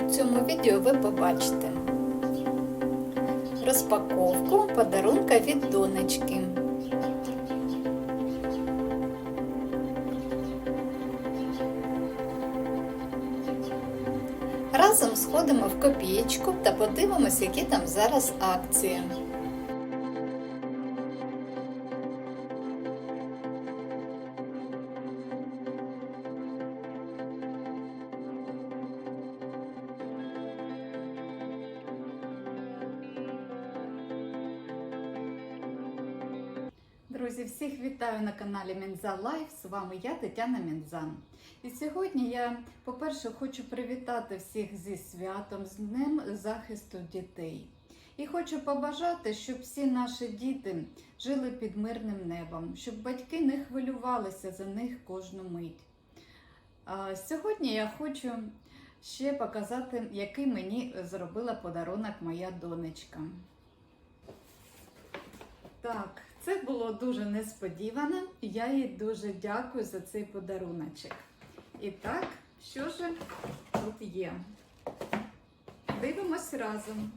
У цьому відео ви побачите розпаковку подарунка від донечки. Разом сходимо в копієчку та подивимось, які там зараз акції. Друзі, всіх вітаю на каналі Мінза Лайф. З вами я, Тетяна Мінзан. І сьогодні я, по-перше, хочу привітати всіх зі святом, з Днем захисту дітей. І хочу побажати, щоб всі наші діти жили під мирним небом, щоб батьки не хвилювалися за них кожну мить. А сьогодні я хочу ще показати, який мені зробила подарунок моя донечка. Так, це було дуже несподівано. і Я їй дуже дякую за цей подаруночок. І так, що ж тут є? Дивимось разом.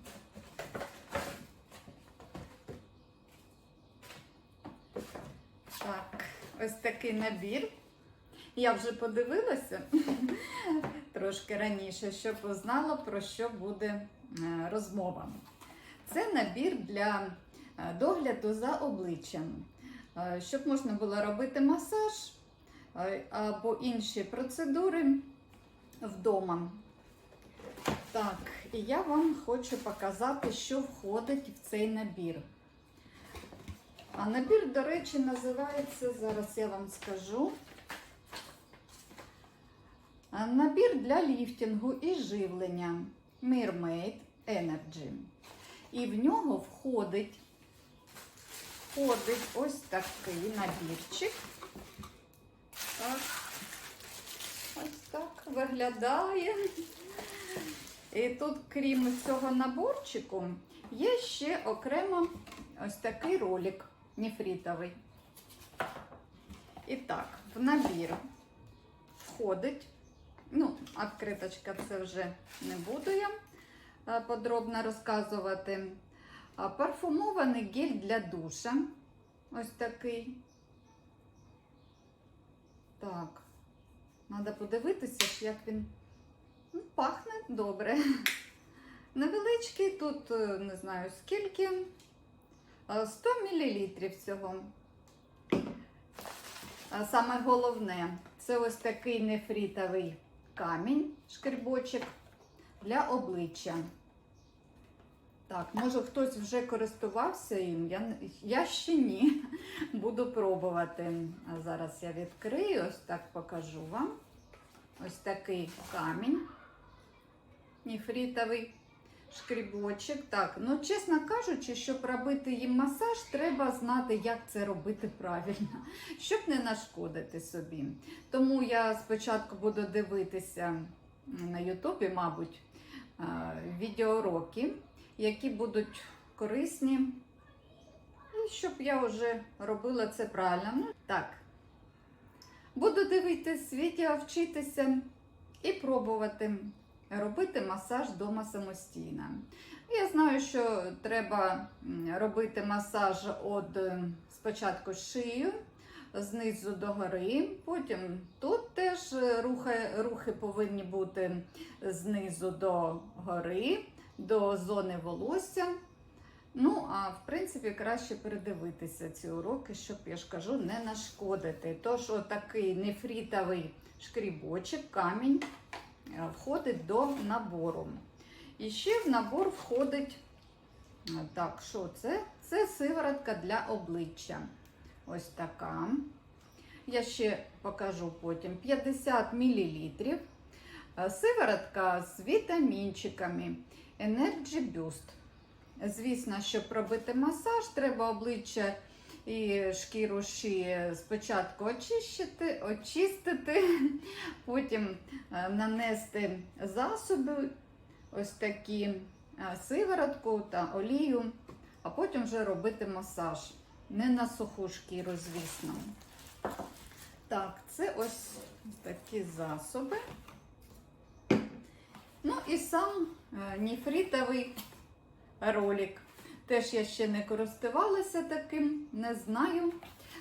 Так, ось такий набір. Я вже подивилася трошки раніше, щоб знала, про що буде е, розмова. Це набір для догляду за обличчям, Е, щоб можна було робити масаж е, або інші процедури вдома. Так, і я вам хочу показати, що входить в цей набір. А набір, до речі, називається, зараз я вам скажу. Набір для ліфтингу і живлення Mermaid Energy. І в нього входить, входить ось такий набірчик. Так. Ось так виглядає. І тут, крім цього наборчику, є ще окремо ось такий ролик нефритовий. І так, в набір входить, ну, відкриточка це вже не буду я е, подробно розказувати. Парфумований гель для душа. Ось такий. Так, треба подивитися, як він ну, пахне добре. Невеличкий, тут е, не знаю скільки. Е, 100 мл цього. Саме головне, це ось такий нефритовий камінь, шкребочок для обличчя. Так, може хтось вже користувався їм, я, я ще ні. Буду пробувати. А зараз я відкрию, ось так покажу вам. Ось такий камінь нефритовий шкрібочок. Так, ну чесно кажучи, щоб робити їм масаж, треба знати, як це робити правильно, щоб не нашкодити собі. Тому я спочатку буду дивитися на Ютубі, мабуть, відеоуроки, які будуть корисні. І щоб я вже робила це правильно. Ну, так. Буду дивитись відео, вчитися і пробувати робити масаж вдома самостійно. Я знаю, що треба робити масаж от е, спочатку шию, знизу до гори, потім тут теж е, рухи, рухи повинні бути знизу до гори, до зони волосся. Ну, а в принципі, краще передивитися ці уроки, щоб, я ж кажу, не нашкодити. Тож, отакий нефритовий шкрібочок, камінь е, входить до набору. І ще в набор входить, е, так, що це? Це сиворотка для обличчя. Ось така. Я ще покажу потім 50 мл. Сиворотка з вітамінчиками Energy Boost. Звісно, щоб робити масаж, треба обличчя і шкіру шиї спочатку очистити, очистити, потім е, нанести засоби, ось такі е, сиворотку та олію, а потім вже робити масаж. Не на суху шкіру, звісно. Так, це ось такі засоби. Ну і сам е, ніфрітовий ролик. Теж я ще не користувалася таким, не знаю.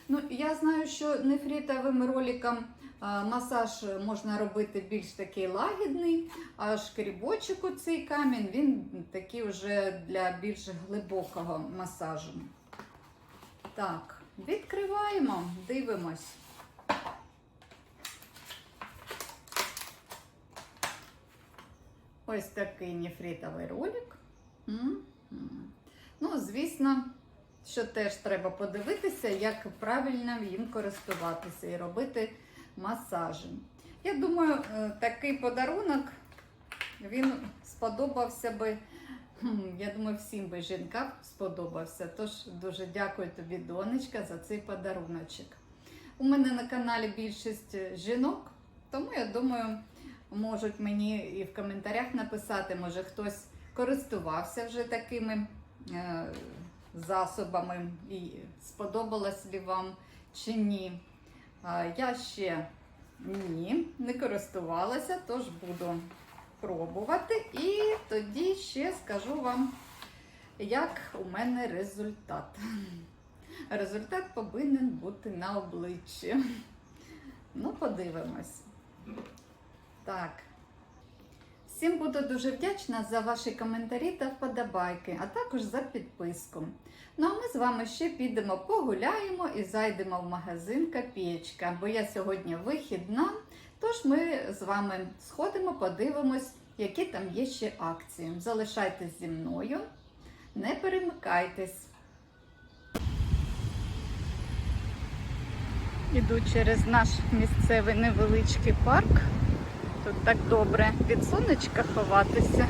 Ну, я знаю, що нефрітовим роликом масаж можна робити більш такий лагідний, а шкрібочок у цей камінь він такий вже для більш глибокого масажу. Так, відкриваємо, дивимось. Ось такий нефритовий ролик. Ну, звісно, що теж треба подивитися, як правильно їм користуватися і робити масажі. Я думаю, е, такий подарунок він сподобався би. Я думаю, всім би жінкам сподобався. Тож дуже дякую тобі, донечка, за цей подаруночок. У мене на каналі більшість жінок, тому я думаю, можуть мені і в коментарях написати, може хтось користувався вже такими е, засобами і сподобалось ли вам чи ні. Е, я ще ні, не користувалася, тож буду пробувати. І тоді ще скажу вам, як у мене результат. Результат повинен бути на обличчі. Ну, подивимось. Так. Всім буду дуже вдячна за ваші коментарі та вподобайки, а також за підписку. Ну а ми з вами ще підемо погуляємо і зайдемо в магазин Копієчка, бо я сьогодні вихідна. Тож ми з вами сходимо, подивимось, які там є ще акції. Залишайтесь зі мною, не перемикайтесь. Іду через наш місцевий невеличкий парк. Тут так добре від сонечка ховатися.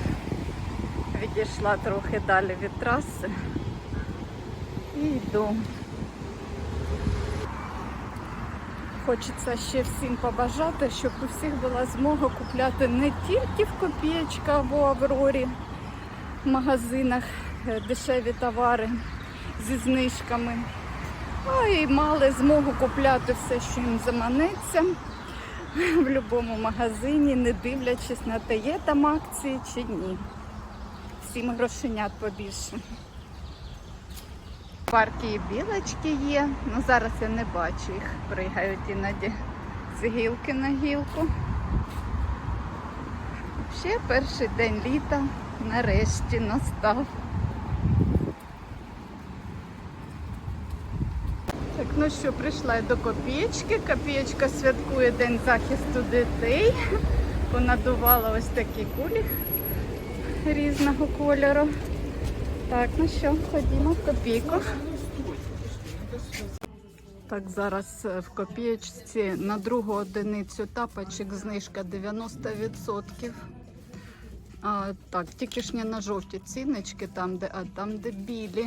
Відійшла трохи далі від траси і йду. Хочеться ще всім побажати, щоб у всіх була змога купляти не тільки в Копієчка або Аврорі в магазинах е, дешеві товари зі знижками, а й мали змогу купляти все, що їм заманеться в будь-якому магазині, не дивлячись на те, є там акції чи ні. Всім грошенят побільше. В парку і білочки є, ну зараз я не бачу їх, пригають іноді з гілки на гілку. Ще перший день літа нарешті настав. Ну що, прийшла я до копієчки. Копієчка святкує День захисту дітей. Понадувала ось такі кулі різного кольору. Так, ну що, ходімо в копійку. Так, зараз е, в копієчці на другу одиницю тапочок знижка 90%. А, так, тільки ж не на жовті ціночки, там, де, а там, де білі.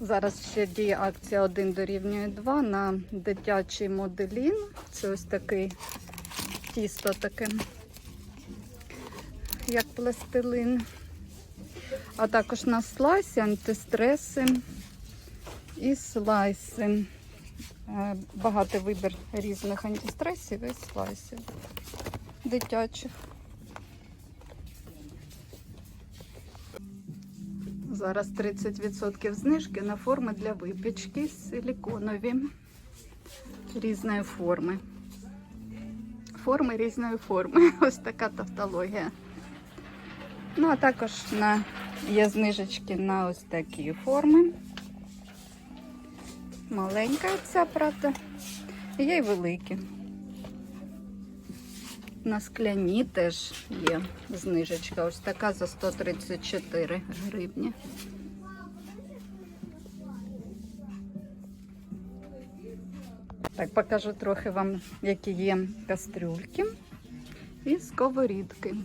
Зараз ще діє акція 1 дорівнює 2 на дитячий моделін. Це ось такий тісто таке, як пластилин. А також на слайси, антистреси і слайси. Е, Багатий вибір різних антистресів і слайсів дитячих. Зараз 30% знижки на форми для випічки силіконові різної форми. Форми різної форми. Ось така тавтологія. Ну, а також на є знижечки на ось такі форми. Маленька ця, правда. Є й великі. На скляні теж є знижечка. Ось така за 134 гривні. Так, покажу трохи вам, які є кастрюльки і сковорідки.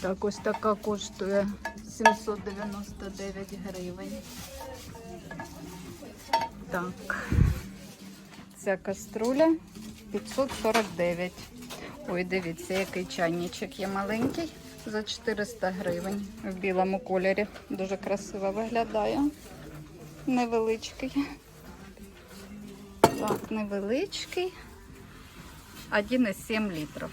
Так, ось така коштує 799 гривень. Так, ця каструля 549. Ой, дивіться, який чайничок є маленький за 400 гривень в білому кольорі. Дуже красиво виглядає. Невеличкий. Так, невеличкий. 1,7 літрів.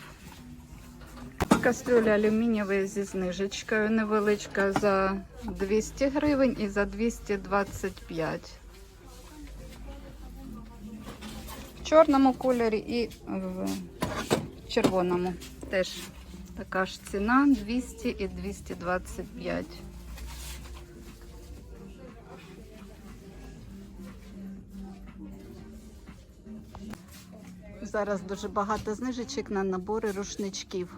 Кастрюля алюмінієва зі знижечкою. Невеличка за 200 гривень і за 225. В чорному кольорі і в червоному. Теж така ж ціна 200 і 225. Зараз дуже багато знижечок на набори рушничків.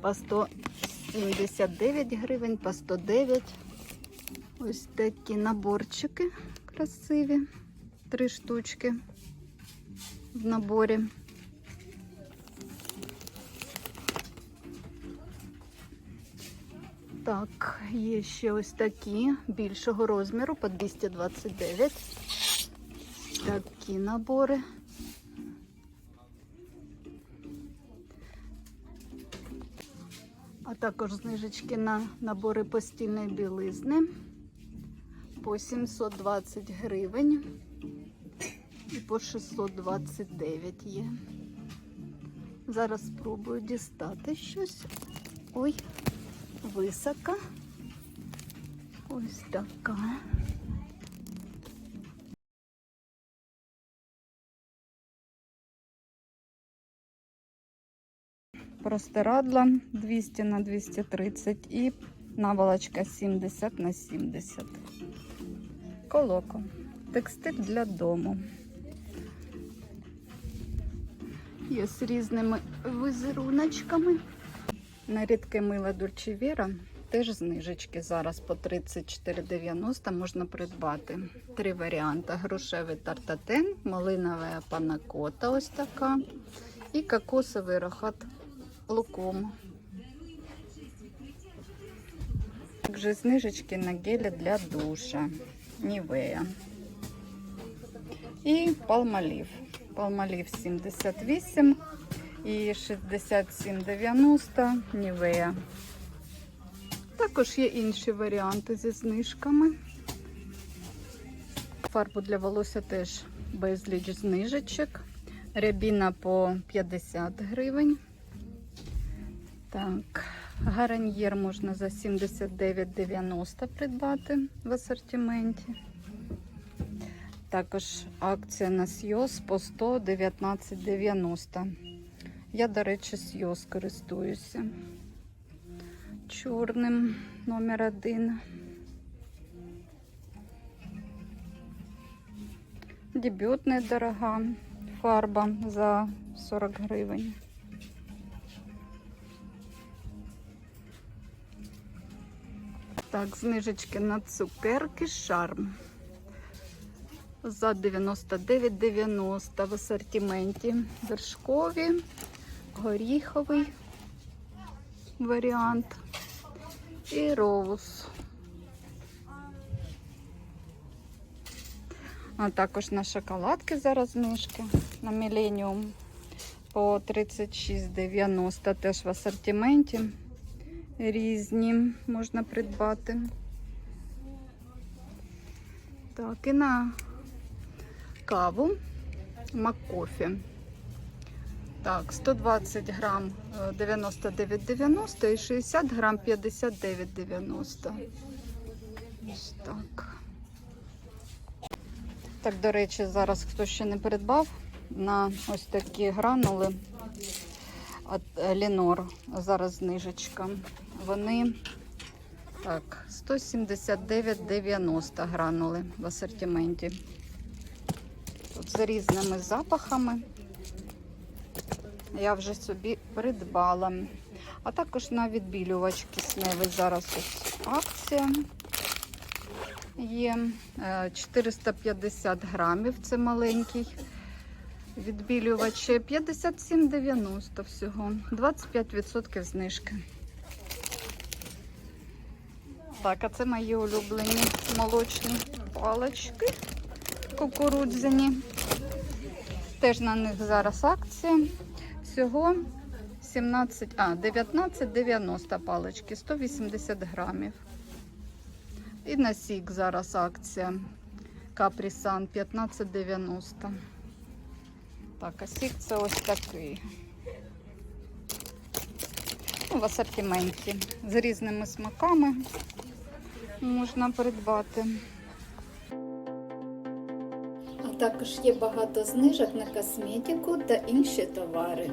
По 179 гривень, по 109. Ось такі наборчики красиві. Три штучки в наборі. Так, є ще ось такі більшого розміру по 229. Такі набори. А також знижечки на набори постільної білизни по 720 гривень і по 629 є. Зараз спробую дістати щось. Ой, висока. Ось така. Простирадла 200 на 230 і наволочка 70 на 70. Колоко. Текстиль для дому. Є з різними візеруночками. На рідке мило Дольче Віра теж знижечки зараз по 34,90 можна придбати. Три варіанти: грушевий тартатен, малинова панакота ось така. І кокосовий рахат луком. Також знижечки на гелі для душа. Нівея. І палмалів. Палмалів 78 і 67,90 Нівея. Також є інші варіанти зі знижками. Фарбу для волосся теж безліч знижечок. Рябіна по 50 гривень. Так, гараньєр можна за 79,90 придбати в асортименті. Також акція на Сйоз по 119,90. Я, до речі, Сйоз користуюся. Чорним номер один. Дебютна дорога фарба за 40 гривень. Так, знижечки на цукерки шарм. За 99,90 в асортименті. Вершкові, горіховий варіант і роуз. А також на шоколадки зараз знижки на Міленіум по 36,90 теж в асортименті. Різні можна придбати. Так, і на каву Маккофі. Так, 120 грам е, 99,90 і 60 грам 59,90. Ось так. Так, до речі, зараз хто ще не придбав на ось такі гранули от Лінор. Зараз знижечка. Вони так, 179,90 гранули в асортименті. Тут з різними запахами. Я вже собі придбала. А також на відбілювач кисневий зараз ось акція є. Е, 450 грамів, це маленький відбілювач. 57,90 всього. 25% знижки. Так, а це мої улюблені молочні палички кукурудзяні. Теж на них зараз акція. Всього 17, а, 19,90 палички, 180 грамів. І на сік зараз акція. Капрісан 15,90. Так, а сік це ось такий. Ну, в асортименті з різними смаками можна придбати. Також є багато знижок на косметику та інші товари.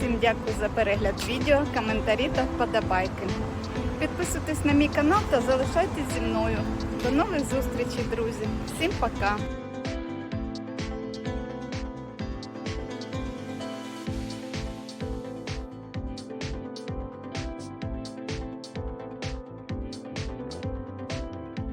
Всім дякую за перегляд відео, коментарі та вподобайки. Підписуйтесь на мій канал та залишайтесь зі мною. До нових зустрічей, друзі. Всім пока!